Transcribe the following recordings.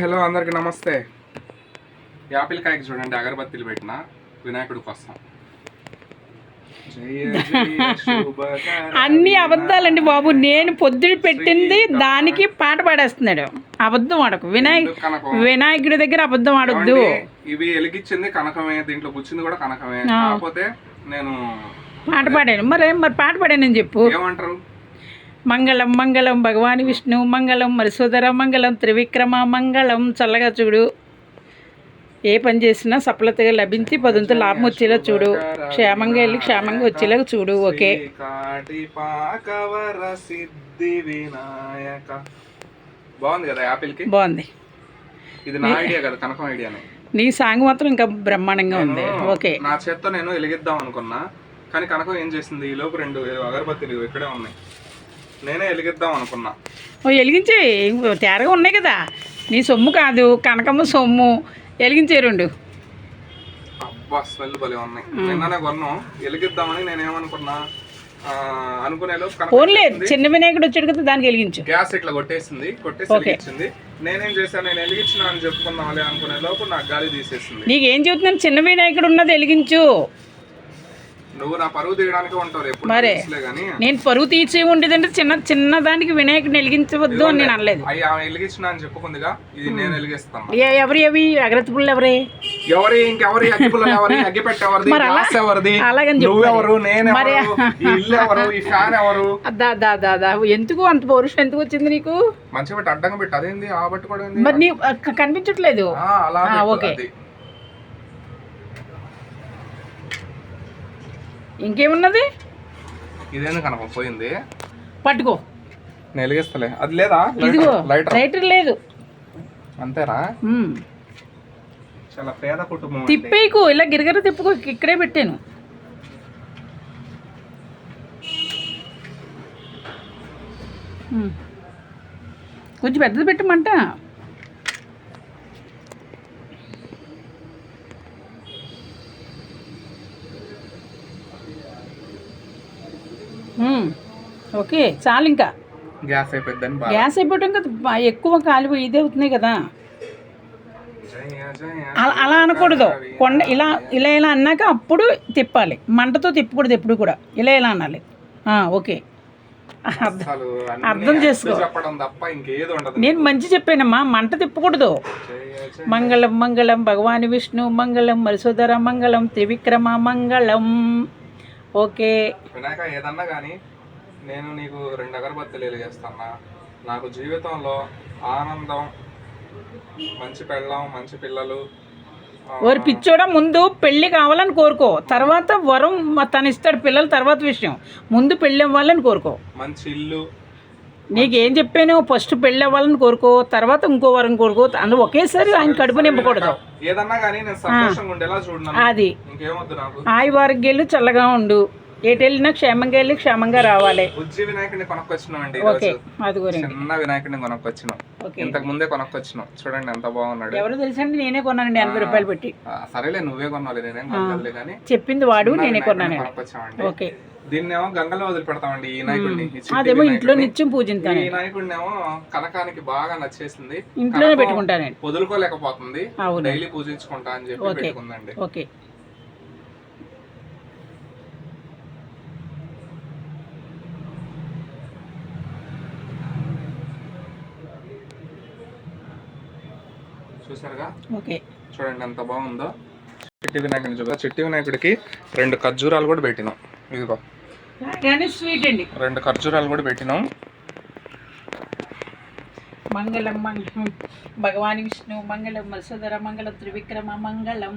Hello అందరికి నమస్తే. Apple కాయకి చూడండి అగరబత్తిలు పెట్టిన వినాయకుడి కోసం. అన్ని అబద్ధాలండి బాబు. నేను పొద్దుడు పెట్టింది దానికి పాట పాడేస్తున్నాడు. అబద్ధం ఆడకు. వినాయక్? వినాయకుడి దగ్గర అబద్ధం ఆడొద్దు? ఇవి ఎలిగించింది కనకమే దీంట్లో కూర్చుంది కూడా కనకమే. కాకపోతే నేను పాట పాడాను. మరి మరి పాట పాడానని చెప్పు. ఏమంటారు? మంగళం మంగళం భగవాన్ విష్ణు మంగళం మరిసోదర మంగళం త్రివిక్రమ మంగళం చల్లగా చూడు. ఏ పని చేసినా సఫలతగా లభించి పదంతో లాభం వచ్చేలా చూడు. క్షేమంగా వెళ్ళి క్షేమంగా వచ్చేలా చూడు ఓకే? బాగుంది కదా బాగుంది. ఇది నా ఐడియా కదా కనకం ఐడియానే. నీ సాంగ్ మాత్రం ఇంకా బ్రహ్మాండంగా ఉంది. ఓకే. నా చేత్తో నేను వెలిగిద్దాం అనుకున్నా కానీ కనకం ఏం చేసింది? ఈ లోపు రెండు అగరబత్తిలు ఇక్కడే ఉన్నాయి. నేనే వెలిగిద్దాం అనుకున్నా. ఓ వెలిగించే. తేరగా ఉన్నాయి కదా. నీ సొమ్ము కాదు కనకమ్మ సొమ్ము. వెలిగించే రెండు. అబ్బా స్మెల్ భలే ఉన్నాయి. నిన్ననే కొన్నాం. వెలిగిద్దామని నేను ఏమనుకున్నా ఆ, అనుకునే లోపు కనకం ఫోన్లే చిన్న వినాయకుడు వచ్చాడు కదా దానికి వెలిగించు. గ్యాస్ ఇట్లా కొట్టేసింది. కొట్టేసి వెలిగించింది. నేనేం చేశాను నేను వెలిగించిన అని చెప్పుకుందాంలే అనుకునే లోపు నాకు గాలి తీసేసింది. నీకేం చెబుతున్నాను? చిన్న వినాయకుడు ఉన్నది వెలిగించు. నువ్వు నా పరువు తీయడానికి ఉంటావు ఎప్పుడు మరే. నేను పరువు తీర్చి ఉండేదంటే చిన్న చిన్న దానికి వినాయకుడిని వెలిగించవద్దు అని నేను అనలేదు. అయ్యి ఆమె వెలిగించిన అని చెప్పుకుందిగా ఇది నేను వెలిగిస్తాను. ఏ- ఎవరి అవి అగ్రత్తి పుల్లు ఎవరే? ఎవరి? ఇంకెవరి? అగ్గిపుల్ల ఎవరి? అగ్గిపెట్టి ఎవరిది? గ్యాస్ ఎవరిది? నువ్వెవరు నేను మరి- ఈ ఇల్లు ఎవరు? ఈ ఫ్యాన్ ఎవరు? దా దా దా దా ఎందుకు అంత పౌరుషం ఎందుకు వచ్చింది నీకు? మంచిగా పెట్టి అడ్డంగా పెట్టి. అదేంది? ఆ ఏంది? మరి నీ కనిపించట్లేదు. ఓకే. ఇంకేమున్నది? ఇదేంది కనుక పోయింది పట్టుకో. నేను వెలిగిస్తలే. అది లేదా? ఇదిగో లైటర్. లైటర్ లేదు. అంతేరా. చాలా పేద కుటుంబం అండి. తిప్పేయకు ఇలా గిరగిర తిప్పుకో ఇక్కడే పెట్టాను. కొంచెం పెద్దది పెట్టమంట? ఓకే చాలు ఇంకా. గ్యాస్ అయిపోద్దని బాధ. గ్యాస్ అయిపోవటం కదా ఎక్కువ కాలిపోయి ఇదే అవుతున్నాయి కదా. అలా అలా అనకూడదు. కొండ ఇలా ఇలా ఇలా అన్నాక అప్పుడు తిప్పాలి. మంటతో తిప్పకూడదు ఎప్పుడు కూడా. ఇలా ఇలా అనాలి. ఓకే. అర్థం- చేసుకో. నేను మంచి చెప్పానమ్మా. మంట తిప్పకూడదు. మంగళం మంగళం భగవాన్ విష్ణు మంగళం మరిసోదర మంగళం త్రివిక్రమ మంగళం. ఓకే. వినాయక ఏదన్నా కానీ నేను నీకు రెండు అగరబత్తులు వెలిగేస్తానా నాకు జీవితంలో ఆనందం మంచి పెళ్ళం మంచి పిల్లలు ఓరి పిచ్చోడా ముందు పెళ్ళి కావాలని కోరుకో. తర్వాత వరం తను ఇస్తాడు పిల్లల తర్వాత విషయం. ముందు పెళ్ళి అవ్వాలని కోరుకో. మంచి ఇల్లు నీకేం చెప్పాను? ఫస్ట్ పెళ్ళి అవ్వాలని కోరుకో తర్వాత ఇంకో వరం కోరుకో అందులో ఒకేసారి ఆయన కడుపు నింపకూడదు. అది. ఆయి వారికేళ్ళు చల్లగా ఉండు. ఎటు వెళ్ళినా క్షేమంగా వెళ్ళి క్షేమంగా రావాలి. బుజ్జి వినాయకుడిని కొనుక్కొచ్చినాం అండి ఓకే అది చిన్న వినాయకుడిని కొనుక్కొచ్చినాం. ఇంతకు ముందే కొనుక్కొచ్చినాం. చూడండి ఎంత బాగున్నాడు. ఎవరు తెలుసండి నేనే కొన్నానండి ఎనభై రూపాయలు పెట్టి. సరేలే నువ్వే కొనాలి నేనేం కొనలే కానీ చెప్పింది వాడు నేనే కొనుక్కొచ్చామండి ఓకే. దీన్ని ఏమో గంగలో వదిలిపెడతామండి ఈ నాయకుడిని అదేమో ఇంట్లో. నిత్యం పూజింతాను ఈ నాయకుడిని ఏమో కనకానికి బాగా నచ్చేసింది. ఇంట్లోనే కనకం పెట్టుకుంటానండి. వదులుకోలేకపోతుంది. డైలీ పూజించుకుంటా అని చెప్పి. పెట్టుకుందండి. ఓకే. చూసారుగా ఓకే. చూడండి ఎంత బాగుందో. చిట్టి వినాయకుడిని చూద్దాం. చిట్టి వినాయకుడికి రెండు ఖర్జూరాలు కూడా పెట్టినాం. ఇదిగో. కానీ స్వీట్ అండి. రెండు ఖర్జూరాలు కూడా పెట్టినాం. మంగళం మంగళం భగవాన్ విష్ణు మంగళం మత్స్యధర మంగళం త్రివిక్రమ మంగళం.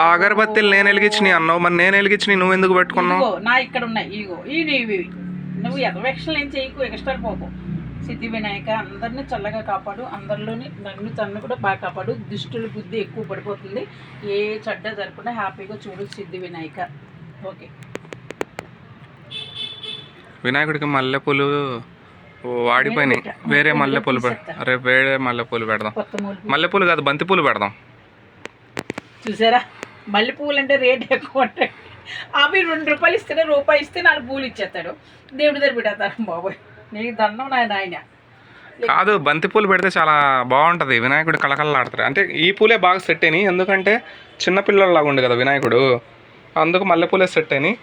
ఆ అగరబత్తిలు నేను వెలిగించినాయి అన్నావు. మరి నేను వెలిగించినాయి నువ్వు ఎందుకు పెట్టుకున్నావు? ఇగో నా ఇక్కడ ఉన్నాయి. ఇగో ఇవి. నువ్వు ఎదవెక్షలు ఏం చేయకు ఎక్స్ట్రా పోకు. సిద్ధి వినాయక అందరిని చల్లగా కాపాడు. అందరిలోని నన్ను తన్ను కూడా బాగా కాపాడు. దుష్టుల బుద్ధి ఎక్కువ పడిపోతుంది. ఏ చెడ్డ జరగకుండా హ్యాపీగా చూడు సిద్ధి వినాయక. ఓకే. వినాయకుడికి మల్లెపూలు వాడిపోయినాయి. వేరే మల్లెపూలు రేపు వేరే మల్లెపూలు పెడదాం. మల్లెపూలు కాదు బంతిపూలు పెడదాం. చూసారా? మల్లె పువ్వులు అంటే రేట్ ఎక్కువ ఉంటాయి. అవి రెండు రూపాయలు ఇస్తేనే రూపాయి ఇస్తే నాలుగు పూలు ఇచ్చేస్తాడు. దేవుడి దగ్గర పెట్టేస్తాను బాబోయ్. నీకు దండం నాయన. ఆయన కాదు బంతి పూలు పెడితే చాలా బాగుంటుంది. వినాయకుడు కళకళలాడతారు అంటే ఈ పూలే బాగా సెట్ అయినాయి. ఎందుకంటే చిన్నపిల్లలాగా ఉండు కదా వినాయకుడు. అందుకు మల్లెపూలే సెట్ అయినాయి.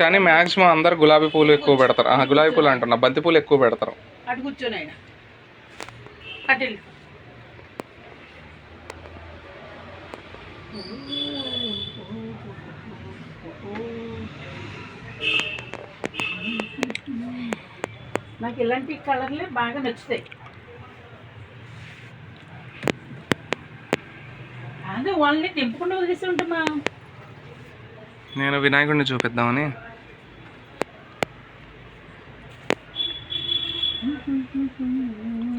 కానీ మ్యాక్సిమం అందరు గులాబీ పూలు ఎక్కువ పెడతారు. గులాబీ పూలు అంటున్నా. బంతి పూలు ఎక్కువ పెడతారు. నాకు ఇలాంటి కలర్లే బాగా నచ్చుతాయి. అదే వాళ్ళని నింపుకుండా వదిలేసి ఉంటామా నేను వినాయకుడిని చూపిద్దామని.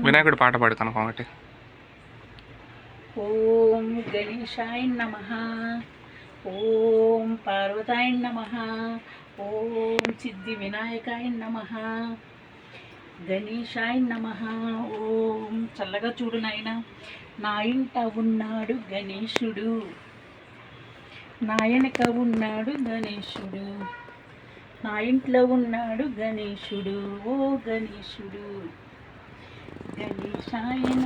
వినాయకుడు పాట పాడుతాను కాబట్టి. ఒకటి ఓం గణేశాయ నమ. ఓం పార్వతాయ నమ. ఓం సిద్ధి వినాయకాయ నమ. గణేశాయ నమ. ఓం చల్లగా చూడు నాయన. నా ఇంట ఉన్నాడు గణేశుడు. నా ఉన్నాడు గణేశుడు. నా ఇంట్లో ఉన్నాడు గణేశుడు. ఓ గణేశుడు. గణేశాయన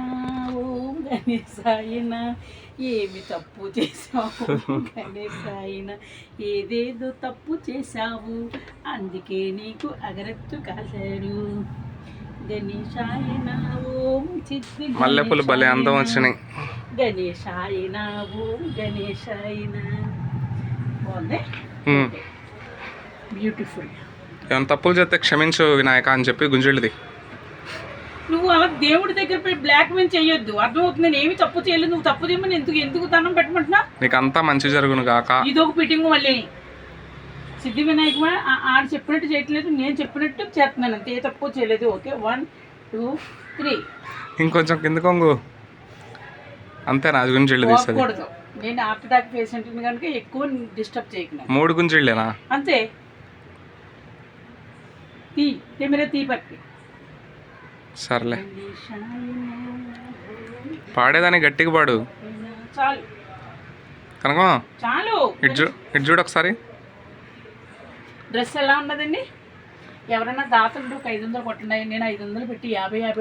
ఓ గణేశాయన ఏమి తప్పు చేశావు? గణేశాయన ఏదేదో తప్పు చేశావు? అందుకే నీకు అగరత్తు కాశాడు మల్లెపూలు భలే అందం వచ్చినాయి. గణేశాయన ఓం గణేశాయన. బాగుంది? ఉమ్. బ్యూటిఫుల్ ఏమైనా తప్పులు చేస్తే క్షమించు వినాయక అని చెప్పి గుంజుళ్ళది. నువ్వు అలా దేవుడి దగ్గర పోయి బ్లాక్ మెయిల్ చేయొద్దు. అర్థమవుతుంది నేను ఏమి తప్పు చేయలేదు. నువ్వు తప్పు చేయమని ఎందుకు ఎందుకు దండం పెట్టమంటున్నా నీకు అంతా మంచి జరుగును గాక. ఇది ఒక ఫిట్టింగ్ మళ్ళీ. సిద్ధి వినాయక ఆడు చెప్పినట్టు చేయట్లేదు నేను చెప్పినట్టు చేస్తున్నాను అంతే తప్పు చేయలేదు. Okay one two three. ఇంకొంచెం కింద కొంగు. అంతేనా అది గుంజిళ్ళు తీస్తుంది పోకూడదు. నేను హార్ట్ అటాక్ పేషెంట్ని కనుక ఎక్కువ డిస్టర్బ్ చేయకుండా మూడు గుంజిళ్ళేనా అంతే. తీ కెమెరా తీ పట్టి. సర్లే. పాడేదాన్ని గట్టిగా పాడు. చాలు. కనుక చాలు. ఇటు చూ ఇటు చూడు ఒకసారి. డ్రెస్ ఎలా ఉన్నదండి? ఎవరైనా దాతలు ఒక ఐదు వందలు కొట్టండి. నేను ఐదు వందలు పెట్టి యాభై యాభై